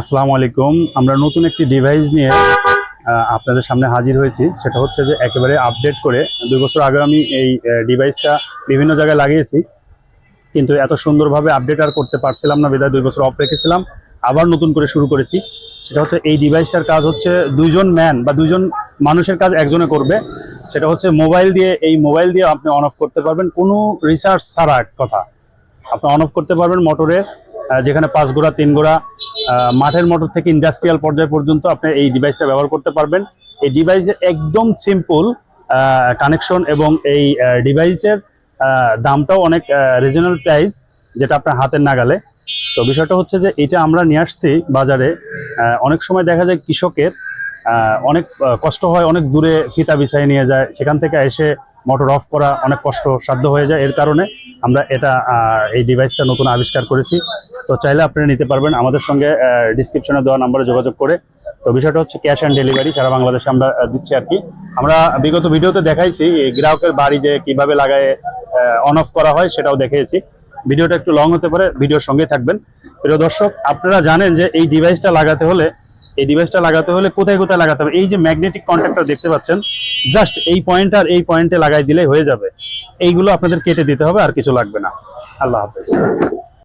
আসসালামু আলাইকুম। আমরা নতুন একটি ডিভাইস নিয়ে আপনাদের সামনে হাজির হয়েছি। সেটা হচ্ছে যে একেবারে আপডেট করে দুই বছর আগে আমি এই ডিভাইসটা বিভিন্ন জায়গায় লাগিয়েছি। কিন্তু এত সুন্দরভাবে আপডেট আর করতে পারছিলাম না, বিদায় দুই বছর অফ রেখেছিলাম। আবার নতুন করে শুরু করেছি। সেটা হচ্ছে এই ডিভাইসটার কাজ হচ্ছে দুইজন ম্যান বা দুইজন মানুষের কাজ একজনে করবে। সেটা হচ্ছে মোবাইল দিয়ে, এই মোবাইল দিয়ে আপনি অন অফ করতে পারবেন। কোনো রিসার্চ ছাড়া এক কথা। আপনি অন অফ করতে পারবেন মোটরে যেখানে পাঁচ গোড়া, তিন গোড়া মাঠের মোটর থেকে ইন্ডাস্ট্রিয়াল পর্যায় পর্যন্ত আপনি এই ডিভাইসটা ব্যবহার করতে পারবেন। এই ডিভাইসের একদম সিম্পল কানেকশন এবং এই ডিভাইসের দামটাও অনেক রিজনাল প্রাইস যেটা আপনার হাতের নাগালে। তো বিষয়টা হচ্ছে যে এটা আমরা নিয়ে আসছি বাজারে অনেক সময় দেখা যায় কৃষকের অনেক কষ্ট হয়, অনেক দূরে ফিতা বিছাই নিয়ে যায়, সেখান থেকে এসে মোটর অফ করা অনেক কষ্ট সাধ্য হয়ে যায়। এর কারণে আমরা এটা এই ডিভাইসটা নতুন আবিষ্কার করেছি। তো চাইলে আপনারা নিতে পারবেন। আমাদের সঙ্গে ডিসক্রিপশনে দেওয়া নাম্বারে যোগাযোগ করে। তো বিষয়টা হচ্ছে ক্যাশ অ্যান্ড ডেলিভারি সারা বাংলাদেশে আমরা দিচ্ছি আর কি। আমরা বিগত ভিডিওতে দেখাইছি গ্রাহকের বাড়ি যে কীভাবে লাগায় অন অফ করা হয় সেটাও দেখিয়েছি। ভিডিওটা একটু লং হতে পারে, ভিডিওর সঙ্গে থাকবেন। প্রিয় দর্শক, আপনারা জানেন যে এই ডিভাইসটা লাগাতে হলে এই ডিভাইসটা লাগাতে হলে কোথায় কোথায় লাগাতে হবে? এই যে ম্যাগনেটিক কন্ট্যাক্টটা দেখতে পাচ্ছেন জাস্ট এই পয়েন্ট আর এই পয়েন্টে লাগাই দিলেই হয়ে যাবে। এইগুলো আপনাদের কেটে দিতে হবে, আর কিছু লাগবে না। আল্লাহ হাফেজ।